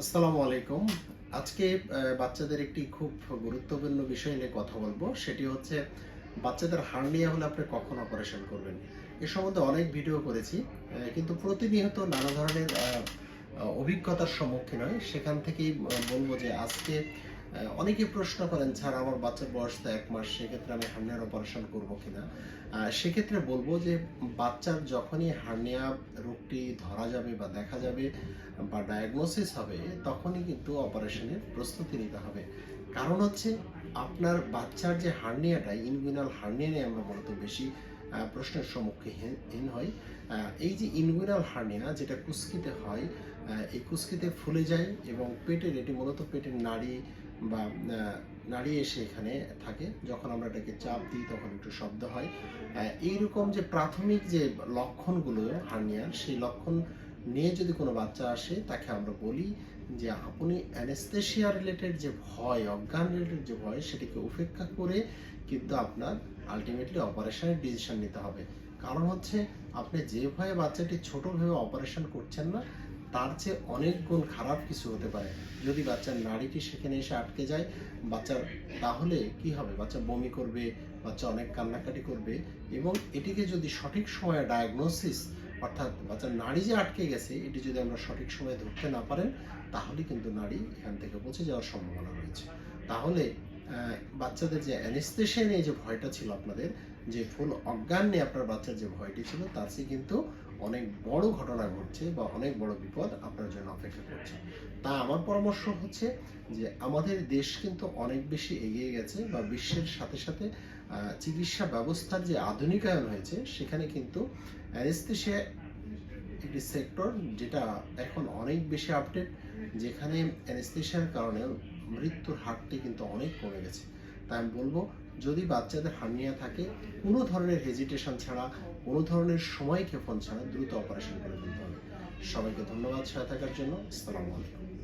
আসসালামু আলাইকুম। আজকে বাচ্চাদের একটি খুব গুরুত্বপূর্ণ বিষয় নিয়ে কথা বলব। সেটি হচ্ছে, বাচ্চাদের হার্নিয়া হলে আপনি কখন অপারেশন করবেন? এ সম্বন্ধে অনেক ভিডিও করেছি কিন্তু প্রতিনিয়ত নানা ধরনের অভিজ্ঞতার সম্মুখীন হয়। সেখান থেকেই বলব যে আজকে অনেকে প্রশ্ন করেন, স্যার, আমার বাচ্চার বয়স তো এক মাস, সেক্ষেত্রে আমি হার্নিয়ার অপারেশন করব কিনা? সেক্ষেত্রে বলব যে, বাচ্চার যখনই হার্নিয়া রোগটি ধরা যাবে বা দেখা যাবে বা ডায়াগনোসিস হবে, তখনই কিন্তু অপারেশনের প্রস্তুতি নিতে হবে। কারণ হচ্ছে, আপনার বাচ্চার যে হার্নিয়াটা ইনগুইনাল হার্নিয়া নিয়ে আমরা মূলত বেশি প্রশ্নের সম্মুখীন হই এই যে ইনগুইনাল হার্নিয়া, যেটা কুস্কিতে হয় এই কুস্কিতে ফুলে যায় এবং পেটের, এটি মূলত পেটের নাড়ি বা নাড়ি এসে এখানে থাকে। যখন আমরা এটাকে চাপ দিই, তখন একটু শব্দ হয়। এইরকম যে প্রাথমিক যে লক্ষণগুলো হার্নিয়ার, সেই লক্ষণ নিয়ে যদি কোনো বাচ্চা আসে, তাকে আমরা বলি যে আপনি অ্যানেস্থেশিয়া রিলেটেড যে ভয়, অজ্ঞান রিলেটেড যে ভয়, সেটিকে উপেক্ষা করে কিন্তু আপনার আলটিমেটলি অপারেশনের ডিসিশন নিতে হবে। কারণ হচ্ছে, আপনি যে ভয়ে বাচ্চাটি ছোট ভেবে অপারেশন করছেন না, তার চেয়ে অনেক গুণ খারাপ কিছু হতে পারে। যদি বাচ্চার নাড়িটি সেখানে এসে আটকে যায়, বাচ্চার তাহলে কি হবে? বাচ্চা বমি করবে, বাচ্চা অনেক কান্নাকাটি করবে এবং এটিকে যদি সঠিক সময়ে ডায়াগনোসিস অর্থাৎ বাচ্চার নারী যে আটকে গেছে, এটি যদি আমরা সঠিক সময়ে ধরতে না পারেন, তাহলে কিন্তু নারী এখান থেকে পৌঁছে যাওয়ার সম্ভাবনা রয়েছে। তাহলে বাচ্চাদের যে অ্যানেস্থেশিয়া নিয়ে যে ভয়টা ছিল আপনাদের, যে ফুল অজ্ঞান নিয়ে আপনার বাচ্চার যে ভয়টি ছিল তার চেয়ে কিন্তু অনেক বড় ঘটনা ঘটছে বা অনেক বড় বিপদ আপনার জন্য অপেক্ষা করছে। তা আমার পরামর্শ হচ্ছে যে আমাদের দেশ কিন্তু অনেক বেশি এগিয়ে গেছে বা বিশ্বের সাথে সাথে চিকিৎসা ব্যবস্থার যে আধুনিকায়ন হয়েছে, সেখানে কিন্তু অ্যানেস্থেশিয়া একটি সেক্টর যেটা এখন অনেক বেশি আপডেট যেখানে অ্যানেস্থেশিয়ার কারণে মৃত্যুর হারটি কিন্তু অনেক কমে গেছে। তাই আমি বলব, যদি বাচ্চাদের হার্নিয়া থাকে, কোনো ধরনের হেজিটেশন ছাড়া, কোনো ধরনের সময় ক্ষেপণ ছাড়া দ্রুত অপারেশন করে ফেলতে হবে। সবাইকে ধন্যবাদ সহায় থাকার জন্য। আসসালামু আলাইকুম।